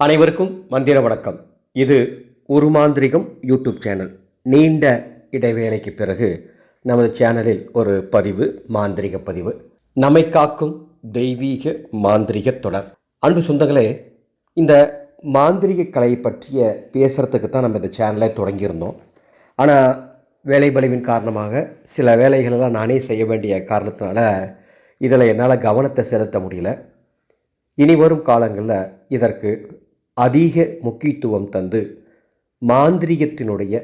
அனைவருக்கும் மந்திர வணக்கம். இது உருமாந்திரிகம் யூடியூப் சேனல். நீண்ட இடைவேளைக்கு பிறகு நமது சேனலில் ஒரு பதிவு மாந்திரிக பதிவு. நம்மை காக்கும் தெய்வீக மாந்திரிக தொடர். அன்பு சொந்தங்களே இந்த மாந்திரிக கலை பற்றிய பேசுகிறதுக்கு தான் நம்ம இந்த சேனலை தொடங்கியிருந்தோம். ஆனால் வேலை பலிவின் காரணமாக சில வேலைகளெல்லாம் நானே செய்ய வேண்டிய காரணத்தினால இதில் என்னால் கவனத்தை செலுத்த முடியல. இனி வரும் காலங்களில் இதற்கு அதிக முக்கியத்துவம் தந்து மாந்திரிகத்தினுடைய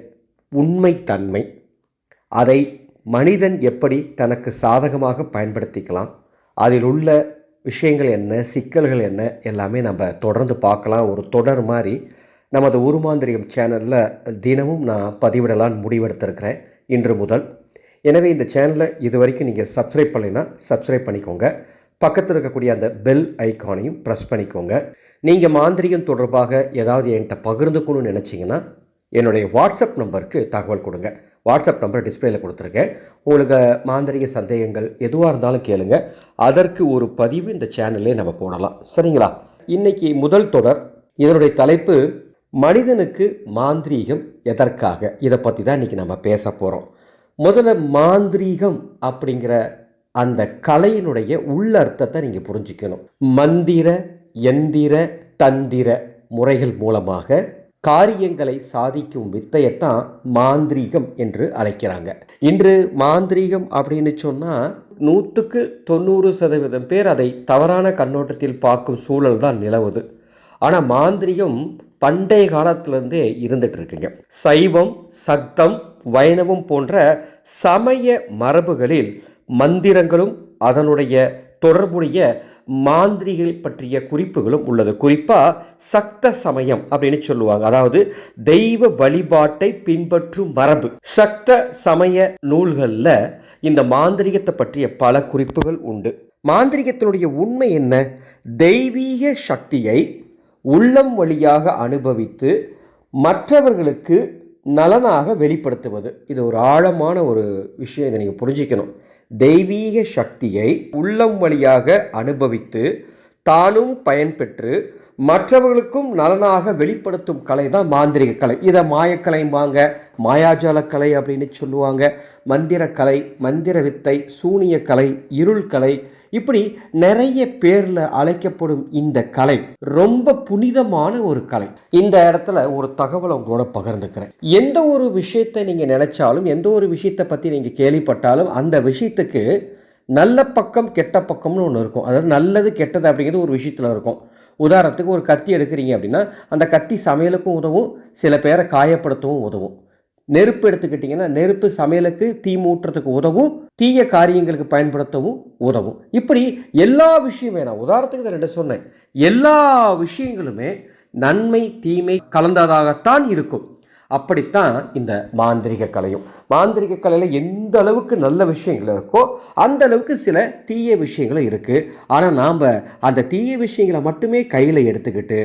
உண்மைத்தன்மை அதை மனிதன் எப்படி தனக்கு சாதகமாக பயன்படுத்திக்கலாம் அதில் உள்ள விஷயங்கள் என்ன சிக்கல்கள் என்ன எல்லாமே நம்ம தொடர்ந்து பார்க்கலாம். ஒரு தொடர் மாதிரி நமது உருமாந்திரியம் சேனலில் தினமும் நான் பதிவிடலான்னு முடிவெடுத்திருக்கிறேன் இன்று முதல். எனவே இந்த சேனலை இது வரைக்கும் நீங்கள் சப்ஸ்கிரைப் பண்ணினா சப்ஸ்கிரைப் பண்ணிக்கோங்க. பக்கத்தில் இருக்கக்கூடிய அந்த பெல் ஐக்கானையும் ப்ரெஸ் பண்ணிக்கோங்க. நீங்கள் மாந்திரிகம் தொடர்பாக ஏதாவது என்கிட்ட பகிர்ந்துக்கணும்னு நினச்சிங்கன்னா என்னுடைய வாட்ஸ்அப் நம்பருக்கு தகவல் கொடுங்க. வாட்ஸ்அப் நம்பர் டிஸ்பிளேல கொடுத்துருக்கேன். உங்களுக்கு மாந்திரிக சந்தேகங்கள் எதுவாக இருந்தாலும் கேளுங்க. அதற்கு ஒரு பதிவு இந்த சேனல்லே நம்ம போடலாம். சரிங்களா? இன்னைக்கு முதல் தொடர். இதனுடைய தலைப்பு மனிதனுக்கு மாந்திரீகம் எதற்காக? இதை பற்றி தான் இன்றைக்கி நம்ம பேச போகிறோம் முதல்ல மாந்திரீகம் அப்படிங்கிற அந்த கலையினுடைய உள்ளர்த்தத்தை நீங்கள் புரிஞ்சுக்கணும். மந்திர எந்திர தந்திர முறைகள் மூலமாக காரியங்களை சாதிக்கும் வித்தையைத்தான் மாந்திரீகம் என்று அழைக்கிறாங்க. இன்று மாந்திரீகம் அப்படின்னு சொன்னால் நூற்றுக்கு தொண்ணூறு சதவீதம் பேர் அதை தவறான கண்ணோட்டத்தில் பார்க்கும் சூழல் தான் நிலவுது. ஆனால் மாந்திரிகம் பண்டைய காலத்திலேருந்தே இருந்துட்டு இருக்குங்க. சைவம் சக்தம் வைணவம் போன்ற சமய மரபுகளில் மந்திரங்களும் அதனுடைய தொடர்புடைய மாந்திரிகள் பற்றிய குறிப்புகளும் உள்ளது. குறிப்பாக சக்த சமயம் அப்படின்னு சொல்லுவாங்க. அதாவது தெய்வ வழிபாட்டை பின்பற்றும் மரபு. சக்த சமய நூல்களில் இந்த மாந்திரிகத்தை பற்றிய பல குறிப்புகள் உண்டு. மாந்திரிகத்தினுடைய உண்மை என்ன? தெய்வீக சக்தியை உள்ளம் வழியாக அனுபவித்து மற்றவர்களுக்கு நலனாக வெளிப்படுத்துவது. இது ஒரு ஆழமான ஒரு விஷயம் இதை நீங்கள் புரிஞ்சிக்கணும். தெய்வீக சக்தியை உள்ளம் வழியாக அனுபவித்து தானும் பயன்பெற்று மற்றவர்களுக்கும் நலனாக வெளிப்படுத்தும் கலை தான் மாந்திரிக கலை. இதை மாயக்கலைம்பாங்க மாயாஜால கலை அப்படின்னு சொல்லுவாங்க. மந்திர கலை மந்திர வித்தை சூனிய கலை இருள் கலை இப்படி நிறைய பேரில் அழைக்கப்படும் இந்த கலை ரொம்ப புனிதமான ஒரு கலை. இந்த இடத்துல ஒரு தகவலை உங்களோட பகிர்ந்துக்கிறேன். எந்த ஒரு விஷயத்தை நீங்கள் நினைச்சாலும் எந்த ஒரு விஷயத்தை பற்றி நீங்கள் கேள்விப்பட்டாலும் அந்த விஷயத்துக்கு நல்ல பக்கம் கெட்ட பக்கம்னு ஒன்று இருக்கும். அதாவது நல்லது கெட்டது அப்படிங்கிறது ஒரு விஷயத்தில் இருக்கும். உதாரணத்துக்கு ஒரு கத்தி எடுக்கிறீங்க அப்படின்னா அந்த கத்தி சமையலுக்கும் உதவும் சில பேரை காயப்படுத்தவும் உதவும். நெருப்பு எடுத்துக்கிட்டிங்கன்னா நெருப்பு சமையலுக்கு தீ மூட்டுறதுக்கு உதவும் தீய காரியங்களுக்கு பயன்படுத்தவும் உதவும். இப்படி எல்லா விஷயமே நான் உதாரணத்துக்கு இதை ரெண்டு சொன்னேன். எல்லா விஷயங்களுமே நன்மை தீமை கலந்ததாகத்தான் இருக்கும். அப்படித்தான் இந்த மாந்திரிக கலையும். மாந்திரிக கலையில் எந்த அளவுக்கு நல்ல விஷயங்கள் இருக்கோ அந்த அளவுக்கு சில தீய விஷயங்களும் இருக்குது ஆனால் நாம் அந்த தீய விஷயங்களை மட்டுமே கையில் எடுத்துக்கிட்டு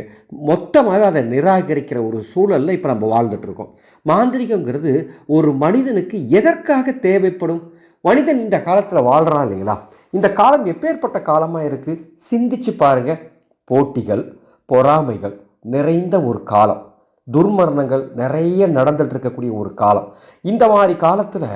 மொத்தமாக அதை நிராகரிக்கிற ஒரு சூழலில் இப்போ நம்ம வாழ்ந்துட்டுருக்கோம். மாந்திரிகங்கிறது ஒரு மனிதனுக்கு எதற்காக தேவைப்படும்? மனிதன் இந்த காலத்தில் வாழ்கிறான் இல்லைங்களா? இந்த காலம் எப்பேற்பட்ட காலமாக இருக்குது சிந்திச்சு பாருங்கள் போட்டிகள் பொறாமைகள் நிறைந்த ஒரு காலம். துர்மரணங்கள் நிறைய நடந்துட்டு இருக்கக்கூடிய ஒரு காலம். இந்த மாதிரி காலத்தில்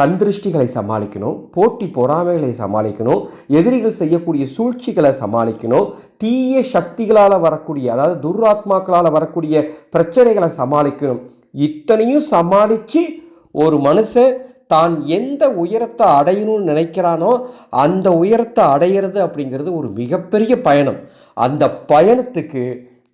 கந்திருஷ்டிகளை சமாளிக்கணும் போட்டி பொறாமைகளை சமாளிக்கணும் எதிரிகள் செய்யக்கூடிய சூழ்ச்சிகளை சமாளிக்கணும் தீய சக்திகளால் வரக்கூடிய அதாவது துர்ராத்மாக்களால் வரக்கூடிய பிரச்சனைகளை சமாளிக்கணும். இத்தனையும் சமாளித்து ஒரு மனுஷன் தான் எந்த உயரத்தை அடையணும்னு நினைக்கிறானோ அந்த உயரத்தை அடையிறது அப்படிங்கிறது ஒரு மிகப்பெரிய பயணம். அந்த பயணத்துக்கு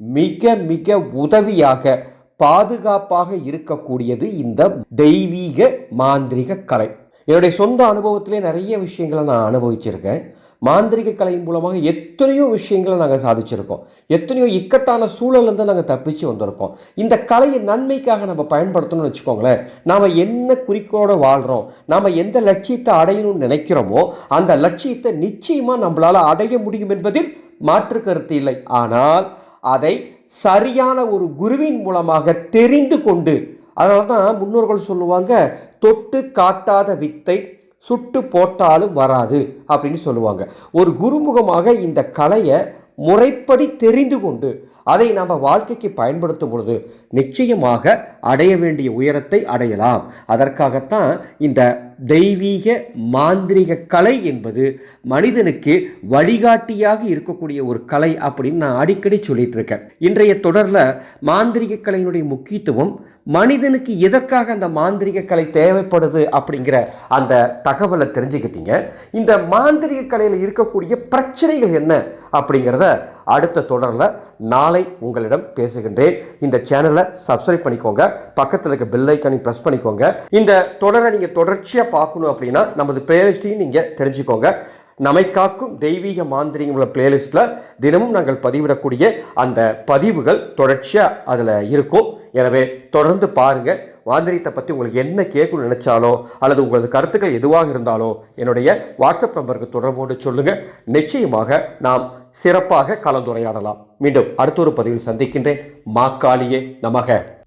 மிக மிக உதவியாக பாதுகாப்பாக இருக்கக்கூடியது இந்த தெய்வீக மாந்திரிக கலை. என்னுடைய சொந்த அனுபவத்திலே நிறைய விஷயங்களை நான் அனுபவிச்சிருக்கேன். மாந்திரிக கலையின் மூலமாக எத்தனையோ விஷயங்களை நாங்கள் சாதிச்சிருக்கோம். எத்தனையோ இக்கட்டான சூழல்லேருந்து நாங்கள் தப்பிச்சு வந்திருக்கோம். இந்த கலையை நன்மைக்காக நம்ம பயன்படுத்தணும்னு வச்சுக்கோங்களேன். நாம் என்ன குறிக்கோட வாழ்கிறோம் நாம் எந்த லட்சியத்தை அடையணும்னு நினைக்கிறோமோ அந்த லட்சியத்தை நிச்சயமாக நம்மளால் அடைய முடியும் என்பதில் மாற்று கருத்து இல்லை. ஆனால் அதை சரியான ஒரு குருவின் மூலமாக தெரிந்து கொண்டு அதனால தான் முன்னோர்கள் சொல்லுவாங்க தொட்டு காட்டாத வித்தை சுட்டு போட்டாலும் வராது அப்படின்னு சொல்லுவாங்க. ஒரு குருமுகமாக இந்த கலையை முறைப்படி தெரிந்து கொண்டு அதை நம்ம வாழ்க்கைக்கு பயன்படுத்தும் பொழுது நிச்சயமாக அடைய வேண்டிய உயரத்தை அடையலாம். அதற்காகத்தான் இந்த தெய்வீக மாந்திரிக கலை என்பது மனிதனுக்கு வழிகாட்டியாக இருக்கக்கூடிய ஒரு கலை அப்படின்னு நான் அடிக்கடி சொல்லிட்டு இருக்கேன். இன்றைய தொடரில் மாந்திரிக கலையினுடைய முக்கியத்துவம் மனிதனுக்கு எதற்காக அந்த மாந்திரிக கலை தேவைப்படுது அப்படிங்கிற அந்த தகவலை தெரிஞ்சுக்கிட்டீங்க. இந்த மாந்திரிக கலையில் இருக்கக்கூடிய பிரச்சனைகள் என்ன அப்படிங்கிறத அடுத்த தொடரில் நாளை உங்களிடம் பேசுகின்றேன். இந்த சேனலை சப்ஸ்கிரைப் பண்ணிக்கோங்க. பக்கத்தில் இருக்க பெல் ஐக்கானையும் ப்ரெஸ் பண்ணிக்கோங்க. இந்த தொடரை நீங்கள் தொடர்ச்சியாக பார்க்கணும் அப்படின்னா நமது பிளேலிஸ்ட்டையும் நீங்கள் தெரிஞ்சுக்கோங்க. நம்மை காக்கும் தெய்வீக மாந்திரிகம் உள்ள பிளேலிஸ்ட்டில் தினமும் நாங்கள் பதிவிடக்கூடிய அந்த பதிவுகள் தொடர்ச்சியாக அதில் இருக்கும். எனவே தொடர்ந்து பாருங்கள் மாந்திரியத்தை பற்றி உங்களுக்கு என்ன கேட்கணும்னு நினச்சாலோ அல்லது உங்களது கருத்துக்கள் எதுவாக இருந்தாலோ என்னுடைய வாட்ஸ்அப் நம்பருக்கு தொடர்போடு சொல்லுங்கள் நிச்சயமாக நாம் சிறப்பாக கலந்துரையாடலாம். மீண்டும் அடுத்த ஒரு பதிவில் சந்திக்கின்றேன். மாக்காளியே நமக.